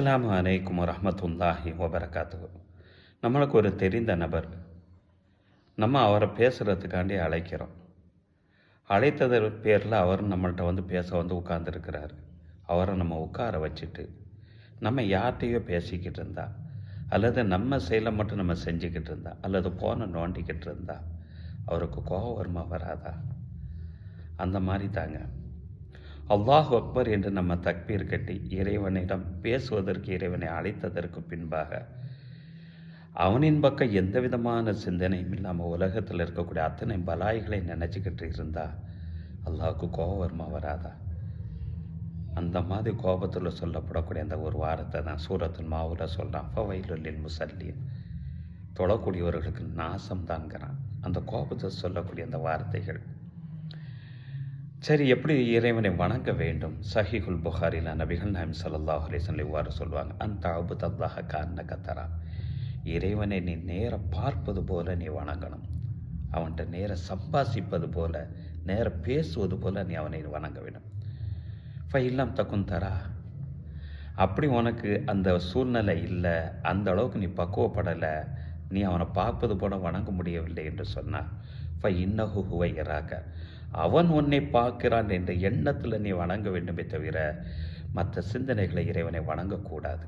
அஸ்லாம் அலைக்கும் வரஹ்மத்துல்லாஹி வபரகாத்துஹு. நம்மளுக்கு ஒரு தெரிந்த நபர். நம்ம அவரை பேசுகிறதுக்காண்டி அழைக்கிறோம். அழைத்தது பேரில் அவர் நம்மள்கிட்ட வந்து பேச வந்து உட்கார்ந்துருக்கிறார். அவரை நம்ம உட்கார வச்சுட்டு நம்ம யார்கிட்டையோ பேசிக்கிட்டு இருந்தா அல்லது நம்ம செயலை மட்டும் நம்ம செஞ்சுக்கிட்டு இருந்தா அல்லது போனை நோண்டிக்கிட்டு இருந்தா அவருக்கு கோபம் வருமா வராதா? அந்த மாதிரி தாங்க. அல்லாஹ் அக்பர் என்று நம்ம தக்பீர் கட்டி இறைவனிடம் பேசுவதற்கு இறைவனை அழைத்ததற்கு பின்பாக அவனின் பக்கம் எந்த விதமான சிந்தனையும் இல்லாமல் உலகத்தில் இருக்கக்கூடிய அத்தனை பலாய்களை நினச்சிக்கிட்டு இருந்தா அல்லாவுக்கு கோபம் வருமா வராதா? அந்த மாதிரி கோபத்தில் சொல்லப்படக்கூடிய அந்த ஒரு வாரத்தை தான் சூரத்தின் மாவுல சொல்கிறான் ஃபவைலுல்லில் முசல்லின். தொழக்கூடியவர்களுக்கு நாசம் தான்கிறான் அந்த கோபத்தை சொல்லக்கூடிய அந்த வார்த்தைகள் சரி எப்படி இறைவனை வணங்க வேண்டும்? சஹிகுல் புகாரில நபிகள் நாயம் சல்லாஹ் அலைஹி இவ்வாறு சொல்லுவாங்க அந்த அபுத் அல்லாஹ கான்ன கத்தரா இறைவனை நீ நேர பார்ப்பது போல நீ வணங்கணும். அவன்கிட்ட நேர சம்பாசிப்பது போல நேர பேசுவது போல நீ அவனை வணங்க வேண்டும். ஃபை இல்லாம் தக்கும் தரா. அப்படி உனக்கு அந்த சூழ்நிலை இல்லை அந்த அளவுக்கு நீ பக்குவப்படலை நீ அவனை பார்ப்பது போல வணங்க முடியவில்லை என்று சொன்னார். ஃபை இன்னஹு ஹுவை இராக. அவன் உன்னை பார்க்கிறான் என்ற எண்ணத்தில் நீ வணங்க வேண்டுமே தவிர மற்ற சிந்தனைகளை இறைவனை வணங்கக்கூடாது.